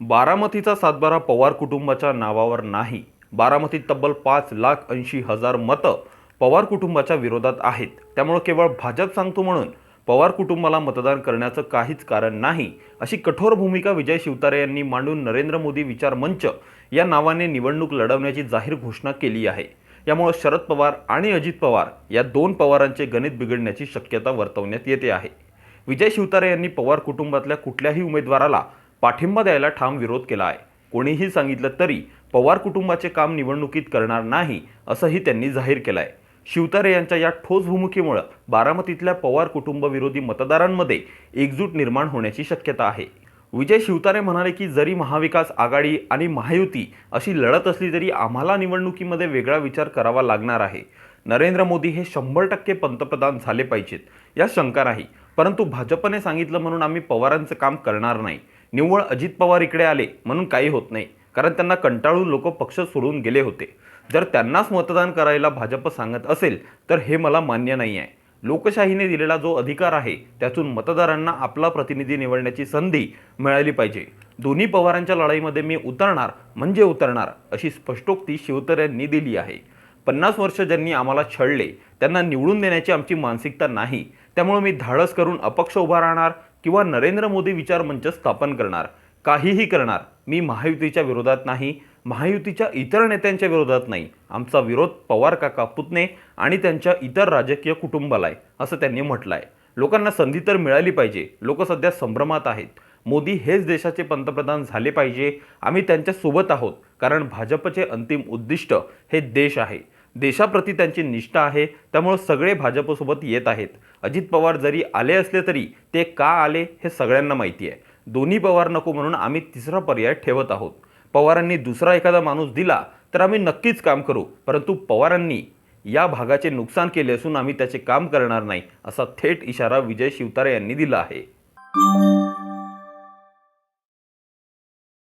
बारामतीचा सातबारा पवार कुटुंबाच्या नावावर नाही. बारामतीत तब्बल पाच लाख ऐंशी हजार मतं पवार कुटुंबाच्या विरोधात आहेत. त्यामुळे केवळ भाजप सांगतो म्हणून पवार कुटुंबाला मतदान करण्याचं काहीच कारण नाही अशी कठोर भूमिका विजय शिवतारे यांनी मांडून नरेंद्र मोदी विचार मंच या नावाने निवडणूक लढवण्याची जाहीर घोषणा केली आहे. यामुळे शरद पवार आणि अजित पवार या दोन पवारांचे गणित बिघडण्याची शक्यता वर्तवण्यात येते आहे. विजय शिवतारे यांनी पवार कुटुंबातल्या कुठल्याही उमेदवाराला पाठिंबा द्यायला ठाम विरोध केला आहे कोणीही सांगितलं तरी पवार कुटुंबाचे काम निवडणुकीत करणार नाही असंही त्यांनी जाहीर केलं आहे शिवतारे यांच्या या ठोस भूमिकेमुळं बारामतीतल्या पवार कुटुंबविरोधी मतदारांमध्ये एकजूट निर्माण होण्याची शक्यता आहे. विजय शिवतारे म्हणाले की जरी महाविकास आघाडी आणि महायुती अशी लढत असली तरी आम्हाला निवडणुकीमध्ये वेगळा विचार करावा लागणार आहे. नरेंद्र मोदी हे शंभर टक्के पंतप्रधान झाले पाहिजेत या शंका नाही. परंतु भाजपने सांगितलं म्हणून आम्ही पवारांचं काम करणार नाही. निव्वळ अजित पवार इकडे आले म्हणून काही होत नाही कारण त्यांना कंटाळून लोक पक्ष सोडून गेले होते. जर त्यांनाच मतदान करायला भाजप सांगत असेल तर हे मला मान्य नाही आहे. लोकशाहीने दिलेला जो अधिकार आहे त्यातून मतदारांना आपला प्रतिनिधी निवडण्याची संधी मिळाली पाहिजे. दोन्ही पवारांच्या लढाईमध्ये मी उतरणार म्हणजे उतरणार अशी स्पष्टोक्ती शिवतऱ्यांनी दिली आहे. पन्नास वर्ष ज्यांनी आम्हाला छळले त्यांना निवडून देण्याची आमची मानसिकता नाही. त्यामुळे मी धाडस करून अपक्ष उभा राहणार किंवा नरेंद्र मोदी विचार मंच स्थापन करणार काहीही करणार मी महायुतीच्या विरोधात नाही महायुतीच्या इतर नेत्यांच्या विरोधात नाही आमचा विरोध पवार काका पुतणे आणि त्यांच्या इतर राजकीय कुटुंबाला आहे असं त्यांनी म्हटलं आहे लोकांना संधी तर मिळाली पाहिजे लोक सध्या संभ्रमात आहेत. मोदी हेच देशाचे पंतप्रधान झाले पाहिजे आम्ही त्यांच्यासोबत आहोत कारण भाजपचे अंतिम उद्दिष्ट हे देश आहे. देशाप्रती त्यांची निष्ठा आहे. त्यामुळं सगळे भाजपसोबत येत आहेत. अजित पवार जरी आले असले तरी ते का आले हे सगळ्यांना माहिती आहे. दोन्ही पवार नको म्हणून आम्ही तिसरा पर्याय ठेवत आहोत. पवारांनी दुसरा एखादा माणूस दिला तर आम्ही नक्कीच काम करू. परंतु पवारांनी या भागाचे नुकसान केले असून आम्ही त्याचे काम करणार नाही असा थेट इशारा विजय शिवतारे यांनी दिला आहे.